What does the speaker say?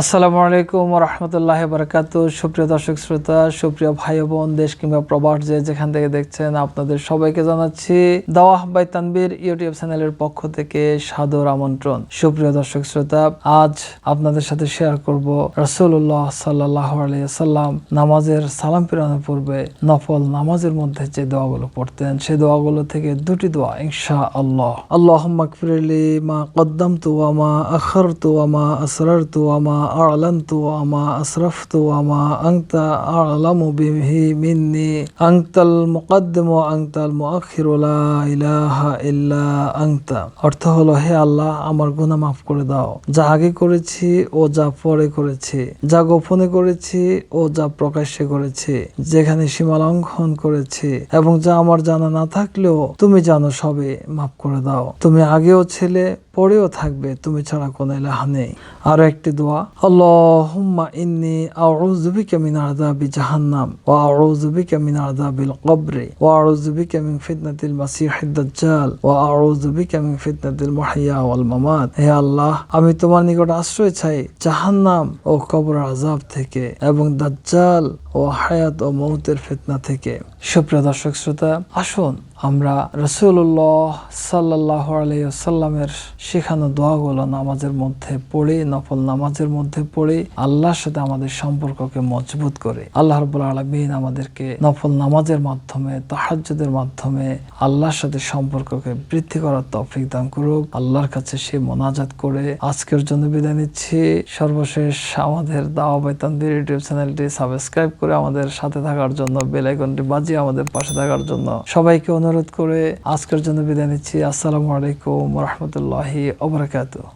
আসসালামু আলাইকুম রহমতুল্লাহ বারকাত সুপ্রিয় দর্শক শ্রোতা, সুপ্রিয় ভাই বোন, দেশ কিংবা প্রবাস যে যেখান থেকে দেখছেন, আপনাদের সবাইকে জানাচ্ছি দাওয়াহ বাই তানবীর ইউটিউব চ্যানেলের পক্ষ থেকে সাদর আমন্ত্রণ। সুপ্রিয় দর্শক শ্রোতা, আজ আপনাদের সাথে শেয়ার করব রসুল্লাহ সাল্লাহ সাল্লাম নামাজের সালাম ফিরানোর পূর্বে নফল নামাজের মধ্যে যে দোয়াগুলো পড়তেন সেই দোয়াগুলো থেকে দুটি দোয়া ইনশা আল্লাহ আল্লাহ মা কদ্দামতু ওয়ামা আখর ওয়ামা আসরারতু ওয়ামা আ'লানতু ওয়ামা আসরাফতু ওয়ামা আনতা আ'লামু বিহি মিন্নি আনতাল মুকদ্দিম ওয়া আনতাল মুআখির লা ইলাহা ইল্লা আনতা অর্থ হলো, হে আল্লাহ, আমার গুনাহ মাফ করে দাও। যা আগে করেছি ও যা পরে করেছি, যা গোপনে করেছি ও যা প্রকাশ্যে করেছি, যেখানে সীমা লঙ্ঘন করেছি এবং যা আমার জানা না থাকলেও তুমি জানো সবে মাফ করে দাও। তুমি আগেও ছেলে, পরেও থাকবে, তুমি ছাড়া কোনো ইলাহা নেই। আরও একটি দোয়া। মিন আযাবি জাহান্নাম ওয়া আউযু বিকা মিন আযাবিল কবরি ওয়া আউযু বিকা মিন ফিতনাতিল মাসিহিদ দাজ্জাল ওয়া আউযু বিকা মিন ফিতনাতিল মাহইয়া ওয়াল মামাত হে আল্লাহ, আমি তোমার নিকট আশ্রয় চাই জাহান্নাম ও কবর আযাব থেকে এবং দাজ্জাল ও হায়াত ও মৌতের ফিতনা থেকে। সুপ্রিয় দর্শক, শ্রোতা, আসুন আমরা রসুল্লাহ সাল্লাহ আলাইসাল্লামের শেখানো দোয়াগুলো নামাজের মধ্যে পড়ি, নফল নামাজের মধ্যে পড়ি, আল্লাহর সাথে আমাদের সম্পর্ককে মজবুত করে। আল্লাহ রবুল আলমিন আমাদেরকে নফল নামাজের মাধ্যমে, তাহাজ্জুদের মাধ্যমে আল্লাহর সাথে সম্পর্ককে বৃদ্ধি করার তৌফিক দান করুক। আল্লাহর কাছে সে মোনাজাত করে আজকের জন্য বিদায় নিচ্ছি। সর্বশেষ আমাদের দাওয়া বাইতানবির ইউটিউব চ্যানেলটি সাবস্ক্রাইব করে আমাদের সাথে থাকার জন্য বেল আইকনটি বাজিয়ে আমাদের পাশে থাকার জন্য সবাইকে অনুরোধ করে আজকের জন্য বিদায় নিচ্ছি। আসসালামু আলাইকুম রহমতুল্লাহি ওবরাকাতু